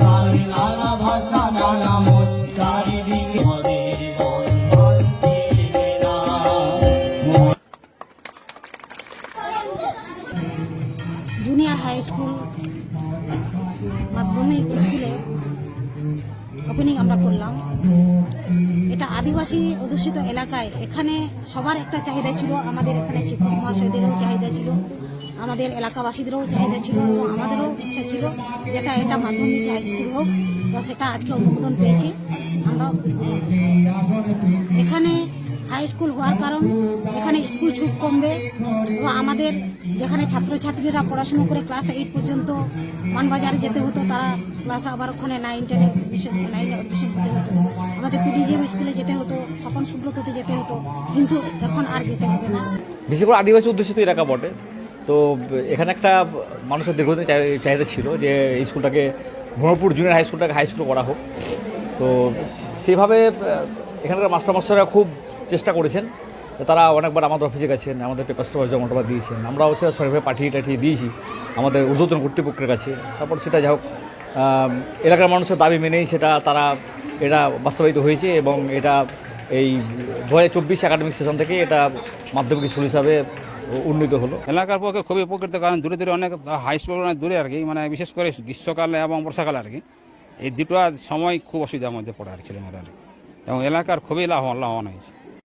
তার high school মাধ্যমিক স্কুলে ওপেনিং আমরা করলাম। এটা আদিবাসী অধ্যুষিত এলাকায় এখানে সবার একটা চাহিদা ছিল, আমাদের এখানে শিক্ষক মহাশয়দেরও চাহিদা আমাদের এলাকাবাসীদেরও চাহিদা ছিল এবং আমাদেরও ইচ্ছা ছিল যেটা এটা মাধ্যমিক হাই স্কুল হোক তো সেটা আজকে অনুমোদন পেয়েছি। আমরা এখানে হাই স্কুল হওয়ার কারণ, এখানে স্কুল ছুট কমবে এবং আমাদের যেখানে ছাত্রছাত্রীরা পড়াশুনো করে ক্লাস এইট পর্যন্ত মানবাজারে যেতে হতো, তারা ক্লাস আবার ওখানে নাইন টেনে নাইনে অ্যাডমিশন করতে হতো। আমাদের পিডিজিএম স্কুলে যেতে হতো, স্বপন সুব্রততে যেতে হতো, কিন্তু এখন আর যেতে হবে না। বিশেষ করে আদিবাসী অধ্যুষিত এলাকা বটে। তো এখানে একটা মানুষের দীর্ঘদিন চাহিদা ছিল যে এই স্কুলটাকে ভ্রমণপুর জুনিয়র হাই স্কুলটাকে হাই স্কুল করা হোক। তো সেভাবে এখানকার মাস্টারমাস্টাররা খুব চেষ্টা করেছেন। তারা অনেকবার আমাদের অফিসে গেছেন, আমাদের পেপার জমা টমা দিয়েছেন। আমরা হচ্ছে সরকারি পাঠিয়ে টাঠিয়ে দিয়েছি আমাদের ঊর্ধ্বতন কর্তৃপক্ষের কাছে। তারপর সেটা যাই হোক এলাকার মানুষের দাবি মেনেই সেটা তারা, এটা বাস্তবায়িত হয়েছে এবং এটা এই দু হাজার চব্বিশ একাডেমিক সেশন থেকে এটা মাধ্যমিক স্কুল হিসাবে উন্নীত হলো। এলাকার পক্ষে খুবই উপকৃত, কারণ দূরে দূরে অনেক হাই স্কুল অনেক দূরে আর কি মানে বিশেষ করে গ্রীষ্মকালে এবং বর্ষাকালে আর কি, এই দুটো সময় খুব অসুবিধার মধ্যে পড়ে আর ছেলেমেয়েরা আর এবং এলাকার খুবই লাভবান লাভবান হয়েছে।